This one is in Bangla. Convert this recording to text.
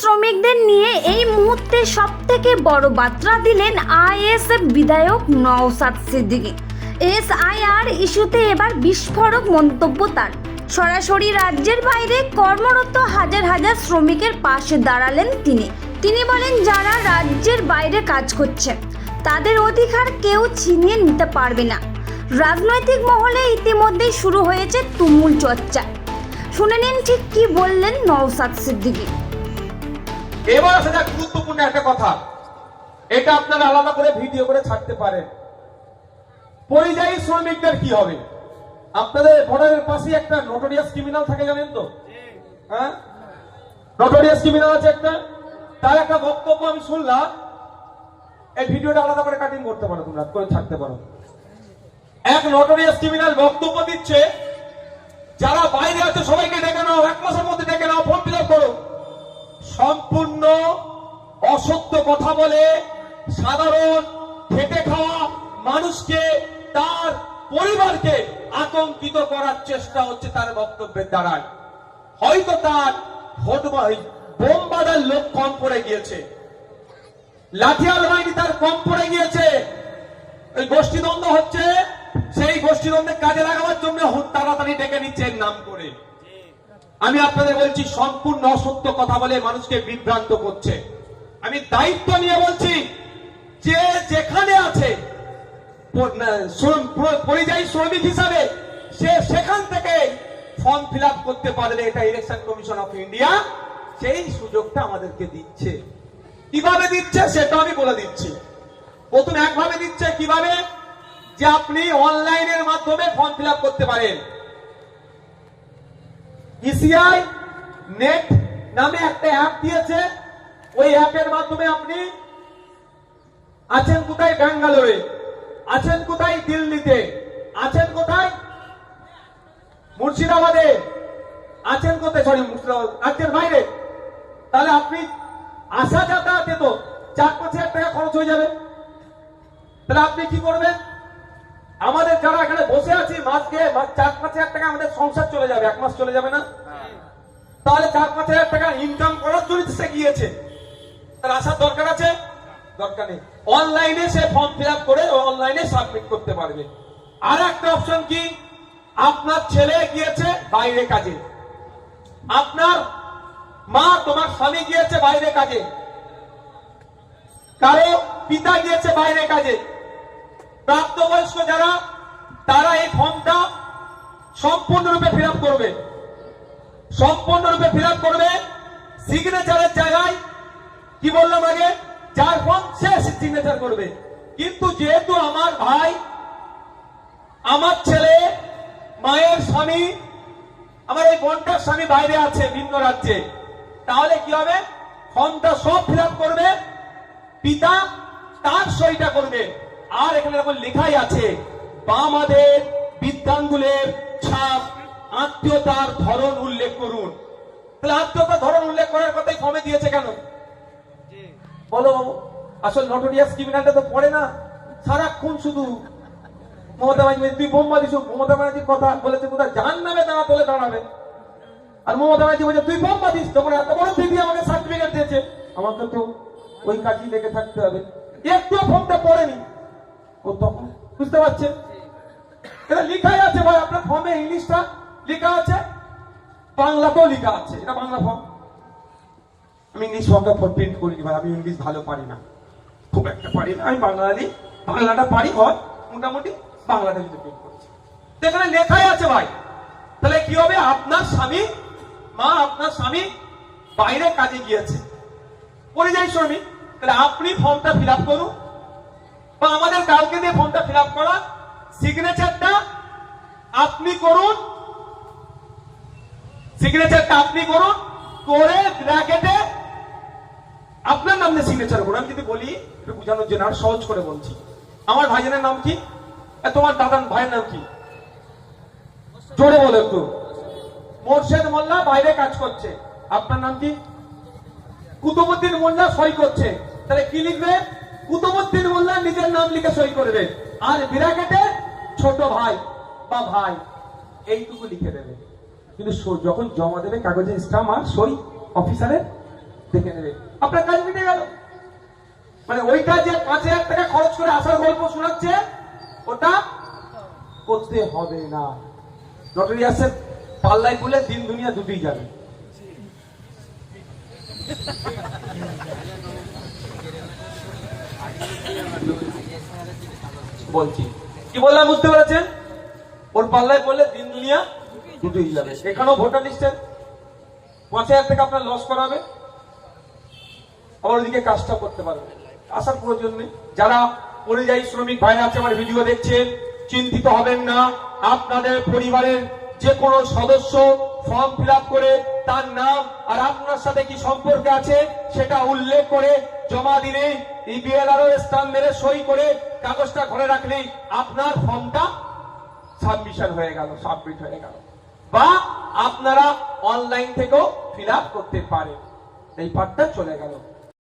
শ্রমিকদের নিয়ে এই মুহূর্তে সব থেকে বড় বার্তা দিলেন আইএসএফ বিধায়ক নওসাদ সিদ্দিকী। এসআইআর ইস্যুতে এবার বিস্ফোরক মন্তব্য তার। সরাসরি রাজ্যের বাইরে কর্মরত হাজার হাজার শ্রমিকের পাশে দাঁড়ালেন তিনি। তিনি বলেন, যারা রাজ্যের বাইরে কাজ করছে, তাদের অধিকার কেউ ছিনিয়ে নিতে পারবে না। রাজনৈতিক মহলে ইতিমধ্যেই শুরু হয়েছে তুমুল চর্চা। শুনে নিন ঠিক কি বললেন নওসাদ সিদ্দিকী। এবার আসা যাক গুরুত্বপূর্ণ একটা কথা। এটা আপনারা আলাদা করে ভিডিও করে ছাড়তে পারেন। পরিযায়ী শ্রমিকদের কি হবে? আপনাদের বর্ডারের পাশে একটা নোটোরিয়াস ক্রিমিনাল থাকে, জানেন তো? হ্যাঁ? নোটোরিয়াস ক্রিমিনাল আছে একটা। তার একটা বক্তব্য আমি শুনলাম। এই ভিডিওটা আলাদা করে কাটিং করতে পারো তোমরা, করে ছাড়তে পারো। এক নোটোরিয়াস ক্রিমিনাল বক্তব্য দিচ্ছে, যারা সম্পূর্ণ অসত্য কথা বলে সাধারণ খেটে খাওয়া মানুষকে, তার পরিবারকে আতঙ্কিত করার চেষ্টা হচ্ছে তার বক্তব্যের দ্বারায়। হয়তো তার ভোট বোম বাঁধার লোক কম পড়ে গিয়েছে। লাঠিয়াল বাহিনী তার কম পড়ে গিয়েছে। এই গোষ্ঠীদ্বন্দ্ব হচ্ছে, সেই গোষ্ঠীদ্বন্দ্বে কাজে লাগাবার জন্য তাড়াতাড়ি ডেকে নিচ্ছে নাম করে। আমি আপনাদের বলছি, সম্পূর্ণ অসত্য কথা বলে মানুষকে বিভ্রান্ত করছে। আমি দায়িত্ব নিয়ে বলছি, যে যেখানে আছে পরিযায়ী শ্রমিক হিসাবে, সে সেখান থেকে ফর্ম ফিল করতে পারবে এটা ইলেকশন কমিশন অফ ইন্ডিয়া সেই সুযোগটা আমাদেরকে দিচ্ছে। কীভাবে দিচ্ছে সেটা আমি বলে দিচ্ছি। প্রথম একভাবে দিচ্ছে কীভাবে? যে আপনি অনলাইনের মাধ্যমে ফর্ম ফিল করতে পারেন। ইসিআই নেট নামে একটা অ্যাপ দিয়েছে। ওই অ্যাপের মাধ্যমে আপনি আছেন কোথায় ব্যাঙ্গালোরে? আছেন কোথায় দিল্লিতে? আছেন কোথায়? মুর্শিদাবাদে? আছেন কোথায়? সরি মুর্শিদাবাদ। রাজ্যের বাইরে। তাহলে আপনি আসা যাতায়াতে তো চার পাঁচ হাজার টাকা খরচ হয়ে যাবে। তাহলে আপনি কি করবেন? আমাদের যারা এখানে বসে আছি মাস চার পাঁচ হাজার টাকা আমাদের সংসার চলে যাবে, এক মাস চলে যাবে না? তাহলে চার পাঁচ হাজার টাকা ইনকাম করার জন্য সে গিয়েছে। তার আসার দরকার আছে? দরকার নেই। অনলাইনে সে ফর্ম ফিল আপ করে অনলাইনে সাবমিট করতে পারবে। আর একটা অপশন কি? আপনার ছেলে গিয়েছে বাইরে কাজে। আপনার মা তোমার স্বামী গিয়েছে বাইরে কাজে। কারও পিতা গিয়েছে বাইরে কাজে। প্রাপ্তবয়স্ক যারা, তারা এই ফর্মটা সম্পূর্ণরূপে ফিল করবে। সম্পূর্ণরূপে ফিল করবে সিগনেচারের জায়গায়। কি বললাম আগে? যার ফর্ম সে সিগনেচার করবে। কিন্তু যেহেতু আমার ভাই, আমার ছেলে, মায়ের স্বামী, আমার এই বোনটার স্বামী বাইরে আছে ভিন্ন রাজ্যে, তাহলে কি হবে? ফর্মটা সব ফিল করবে, পিতা তার সইটা করবে। আর এখানে এরকম লেখাই আছে, বামাদের বিদ্যাঙ্গুলের ছাপ, আত্মীয়তার ধরন উল্লেখ করুন। তাহলে আত্মীয়তার ধরন উল্লেখ করার কথাই ফর্মে দিয়েছে কেন? বলো, আসল নটোরিয়াস ক্রিমিনালটা তো পড়ে না, সারাক্ষণ শুধু মমতা ব্যানার্জি, তুই বোম্বা দিস, মমতা ব্যানার্জির কথা বলেছে কোথায়? জান নামে দাঁড়া তোলে দাঁড়াবে। আর মমতা ব্যানার্জি বলছে, তুই বোম্বা দিস তখন এত বড় দিদি আমাকে সার্টিফিকেট দিয়েছে, আমাকে তো ওই কাজই লেগে থাকতে হবে। একটু ফর্মটা পড়েনি। বুঝতে পারছেন? এটা লেখাই আছে ভাই, আপনার ফর্মে ইংলিশটা লেখা আছে, বাংলাতেও লেখা আছে, এটা বাংলা ফর্ম আমি ইংলিশ ফর্মটা প্রিন্ট করিনি ভাই, আমি ইংলিশ ভালো পারি না। খুব একটা পারি না, আমি বাঙালি, বাংলাটা পারি হয় মোটামুটি বাংলাটা যদি প্রিন্ট করছি এখানে লেখাই আছে ভাই। তাহলে কি হবে? আপনার স্বামী, মা আপনার স্বামী বাইরে কাজে গিয়েছে। পরিযায়ী শ্রমিক, তাহলে আপনি ফর্মটা ফিল আপ করুন। কাউকে দিয়ে ফর্মটা ফিল আপ করা সিগনেচারটা আপনি করুন সিগনেচারটা আপনি করুন, করে ব্র্যাকেটে আপনার নাম দিয়ে সিগনেচার করুন। আমি যদি বলি, একটু বোঝানোর জন্য আর সহজ করে বলছি। আমার ভাইজানের নাম কি? তোমার দাদার ভাইয়ের নাম কি? জোরে বলো একটু। মোর্শেদ মোল্লা বাইরে কাজ করছে। আপনার নাম কি? কুতুবুদ্দিন মোল্লা সই করছে। তাহলে কি লিখবে? কুতুবুদ্দিন মোল্লা নিজের নাম লিখে সই করবে আর বিরাকেটে ছোট ভাই বা ভাই, এইটুকু লিখে দেবে। কিন্তু যখন জমা দেবে কাগজে স্টাম্প আর সই অফিসারের দেখে নেবে। আপনার কাজ মিটে গেল। মানে ওই কাজে পাঁচ হাজার টাকা খরচ করে আসার গল্প শোনাচ্ছে, ওটা করতে হবে না। নটোরিয়াসের পাল্লাই বলে দিন দুনিয়া দুটোই যাবে। বলছি। কি বললাম বুঝতে পেরেছেন? ওর পাল্লায় বললে দিন দুনিয়া দুটোই যাবে। এখানেও ভোটার লিস্টের পাঁচ হাজার টাকা আপনার লস করাবে। আবার ওদিকে কাজটা করতে পারবে। আসার প্রয়োজন নেই। যারা পরিযায়ী শ্রমিক ভাইরা আছে, আমার ভিডিও দেখছেন, চিন্তিত হবেন না। আপনাদের পরিবারের যে কোনো সদস্য ফর্ম ফিল করে তার নাম আর আপনার সাথে কি সম্পর্ক আছে, সেটা উল্লেখ করে জমা দিলে ইবিএলআর স্টাম্প মেরে সই করে কাগজটা ঘরে রাখলেই আপনার ফর্মটা সাবমিশন হয়ে গেল, সাবমিট হয়ে গেল। বা আপনারা অনলাইন থেকেও ফিল করতে পারেন। এই পার্টটা চলে গেল।